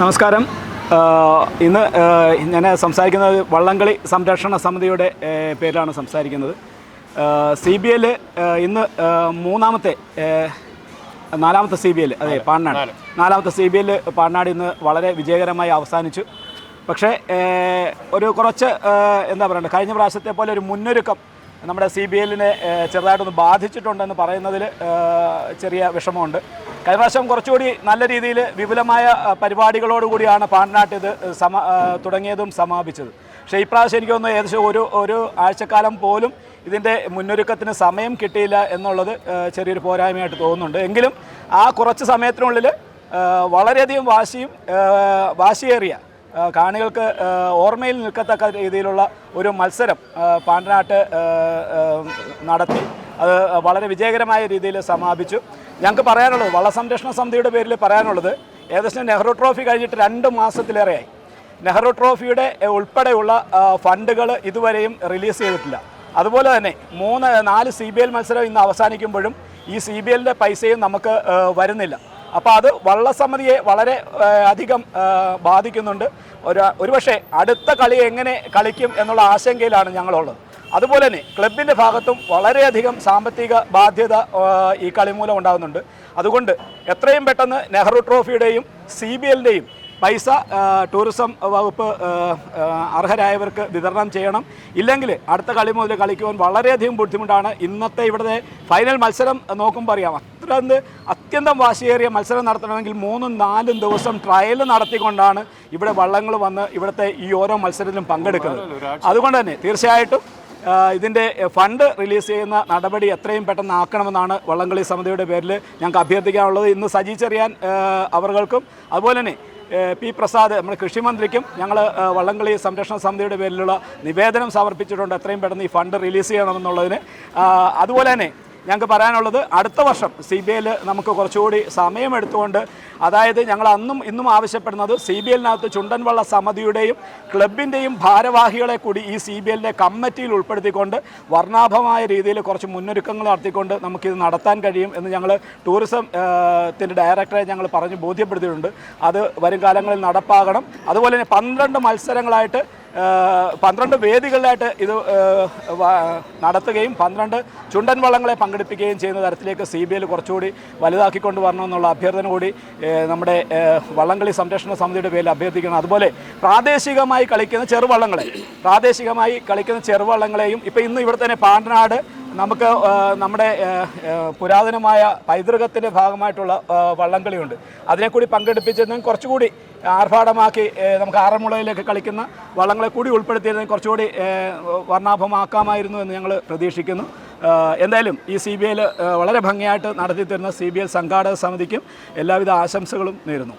നമസ്കാരം. ഇന്ന് ഞാൻ സംസാരിക്കുന്നത് വള്ളംകളി സംരക്ഷണ സമിതിയുടെ പേരിലാണ് സംസാരിക്കുന്നത്. സി ബി എൽ ഇന്ന് മൂന്നാമത്തെ നാലാമത്തെ സി ബി എൽ അതെ പാണ്ണാട് നാലാമത്തെ സി ബി എൽ പാണ്ണാട് ഇന്ന് വളരെ വിജയകരമായി അവസാനിച്ചു. പക്ഷേ ഒരു കുറച്ച് എന്താ പറയണ്ടത് കഴിഞ്ഞ പ്രാവശ്യത്തെ പോലെ ഒരു മുന്നൊരുക്കം നമ്മുടെ സി ബി എല്ലിനെ ചെറുതായിട്ടൊന്ന് ബാധിച്ചിട്ടുണ്ടെന്ന് പറയുന്നതിൽ ചെറിയ വിഷമമുണ്ട്. പ്രാവശ്യം കുറച്ചുകൂടി നല്ല രീതിയിൽ വിപുലമായ പരിപാടികളോടുകൂടിയാണ് പാണ്ടനാട്ട് ഇത് സമ തുടങ്ങിയതും സമാപിച്ചത്. പക്ഷേ ഇപ്രാവശ്യം എനിക്ക് തോന്നുന്നു ഏകദേശം ഒരു ഒരു ആഴ്ചക്കാലം പോലും ഇതിന്റെ മുന്നൊരുക്കത്തിന് സമയം കിട്ടിയില്ല എന്നുള്ളത് ചെറിയൊരു പോരായ്മയായിട്ട് തോന്നുന്നുണ്ട്. എങ്കിലും ആ കുറച്ച് സമയത്തിനുള്ളിൽ വളരെയധികം വാശിയും വാശിയേറിയ കാണികൾക്ക് ഓർമ്മയിൽ നിൽക്കത്തക്ക രീതിയിലുള്ള ഒരു മത്സരം പാണ്ടനാട്ട് നടത്തി. അത് വളരെ വിജയകരമായ രീതിയിൽ സമാപിച്ചു. ഞങ്ങൾക്ക് പറയാനുള്ളത് വള്ളസംരക്ഷണ സമിതിയുടെ പേരിൽ പറയാനുള്ളത് ഏകദേശം നെഹ്റു ട്രോഫി കഴിഞ്ഞിട്ട് രണ്ട് മാസത്തിലേറെയായി. നെഹ്റു ട്രോഫിയുടെ ഉൾപ്പെടെയുള്ള ഫണ്ടുകൾ ഇതുവരെയും റിലീസ് ചെയ്തിട്ടില്ല. അതുപോലെ തന്നെ മൂന്ന് നാല് സി ബി എൽ മത്സരം ഇന്ന് അവസാനിക്കുമ്പോഴും ഈ സി ബി എല്ലിന്റെ പൈസയും നമുക്ക് വരുന്നില്ല. അപ്പോൾ അത് വള്ളസമിതിയെ വളരെ അധികം ബാധിക്കുന്നുണ്ട്. ഒരു ഒരുപക്ഷെ അടുത്ത കളി എങ്ങനെ കളിക്കും എന്നുള്ള ആശങ്കയിലാണ് ഞങ്ങളുള്ളത്. അതുപോലെ തന്നെ ക്ലബിന്റെ ഭാഗത്തും വളരെയധികം സാമ്പത്തിക ബാധ്യത ഈ കളി മൂലം ഉണ്ടാകുന്നുണ്ട്. അതുകൊണ്ട് എത്രയും പെട്ടെന്ന് നെഹ്റു ട്രോഫിയുടെയും സി ബി എല്ലിന്റെയും പൈസ ടൂറിസം വകുപ്പ് അർഹരായവർക്ക് വിതരണം ചെയ്യണം. ഇല്ലെങ്കിൽ അടുത്ത കളി മുതൽ കളിക്കുവാൻ വളരെയധികം ബുദ്ധിമുട്ടാണ്. ഇന്നത്തെ ഇവിടുത്തെ ഫൈനൽ മത്സരം നോക്കുമ്പോൾ അറിയാം. അത്ര അത്യന്തം വാശിയേറിയ മത്സരം നടത്തണമെങ്കിൽ മൂന്നും നാലും ദിവസം ട്രയൽ നടത്തിക്കൊണ്ടാണ് ഇവിടെ വള്ളങ്ങൾ വന്ന് ഇവിടുത്തെ ഈ ഓരോ മത്സരത്തിലും പങ്കെടുക്കുന്നത്. അതുകൊണ്ട് തന്നെ തീർച്ചയായിട്ടും ഇതിന്റെ ഫണ്ട് റിലീസ് ചെയ്യുന്ന നടപടി എത്രയും പെട്ടെന്ന് ആക്കണമെന്നാണ് വള്ളംകളി സമിതിയുടെ പേരിൽ ഞങ്ങൾക്ക് അഭ്യർത്ഥിക്കാനുള്ളത്. ഇന്ന് സജി ചെറിയാൻ അവർകൾക്കും അതുപോലെ തന്നെ പി പ്രസാദ് നമ്മുടെ കൃഷിമന്ത്രിക്കും ഞങ്ങൾ വള്ളംകളി സംരക്ഷണ സമിതിയുടെ പേരിലുള്ള നിവേദനം സമർപ്പിച്ചിട്ടുണ്ട്. എത്രയും പെട്ടെന്ന് ഈ ഫണ്ട് റിലീസ് ചെയ്യണമെന്നുള്ളതിന്. അതുപോലെ തന്നെ ഞങ്ങൾക്ക് പറയാനുള്ളത് അടുത്ത വർഷം സി ബി ഐയിൽ നമുക്ക് കുറച്ചുകൂടി സമയമെടുത്തുകൊണ്ട് അതായത് ഞങ്ങൾ അന്നും ഇന്നും ആവശ്യപ്പെടുന്നത് സി ബി എല്ലിനകത്ത് ചുണ്ടൻവള്ള സമിതിയുടെയും ക്ലബിന്റെയും ഭാരവാഹികളെ കൂടി ഈ സി ബി എല്ലിന്റെ കമ്മിറ്റിയിൽ ഉൾപ്പെടുത്തിക്കൊണ്ട് വർണാഭമായ രീതിയിൽ കുറച്ച് മുന്നൊരുക്കങ്ങൾ നടത്തിക്കൊണ്ട് നമുക്കിത് നടത്താൻ കഴിയും എന്ന് ഞങ്ങൾ ടൂറിസം ത്തിന്റെ ഡയറക്ടറെ ഞങ്ങൾ പറഞ്ഞ് ബോധ്യപ്പെടുത്തിയിട്ടുണ്ട്. അത് വരും കാലങ്ങളിൽ നടപ്പാകണം. അതുപോലെ തന്നെ പന്ത്രണ്ട് മത്സരങ്ങളായിട്ട് പന്ത്രണ്ട് വേദികളിലായിട്ട് ഇത് നടത്തുകയും പന്ത്രണ്ട് ചുണ്ടൻ വള്ളങ്ങളെ പങ്കെടുപ്പിക്കുകയും ചെയ്യുന്ന തരത്തിലേക്ക് സി ബി ഐയിൽ കുറച്ചുകൂടി വലുതാക്കിക്കൊണ്ട് വരണമെന്നുള്ള അഭ്യർത്ഥന കൂടി നമ്മുടെ വള്ളംകളി സംരക്ഷണ സമിതിയുടെ പേരിൽ അഭ്യർത്ഥിക്കണം അതുപോലെ പ്രാദേശികമായി കളിക്കുന്ന ചെറുവള്ളങ്ങളെ പ്രാദേശികമായി കളിക്കുന്ന ചെറുവള്ളങ്ങളെയും ഇപ്പോൾ ഇന്ന് ഇവിടെ തന്നെ പാണ്ടനാട് നമുക്ക് നമ്മുടെ പുരാതനമായ പൈതൃകത്തിന്റെ ഭാഗമായിട്ടുള്ള വള്ളംകളിയുണ്ട്. അതിനെ കൂടി പങ്കെടുപ്പിച്ചിരുന്നെങ്കിൽ കുറച്ചുകൂടി ആർഭാടമാക്കി നമുക്ക് ആറന്മുളയിലേക്ക് കളിക്കുന്ന വള്ളങ്ങളെ കൂടി ഉൾപ്പെടുത്തിയതിന് കുറച്ചുകൂടി വർണാഭമാക്കാമായിരുന്നു എന്ന് ഞങ്ങൾ പ്രതീക്ഷിക്കുന്നു. എന്തായാലും ഈ സി ബി ഐയിൽ വളരെ ഭംഗിയായിട്ട് നടത്തി തരുന്ന സി ബി ഐ സംഘാടക സമിതിക്കും എല്ലാവിധ ആശംസകളും നേരുന്നു.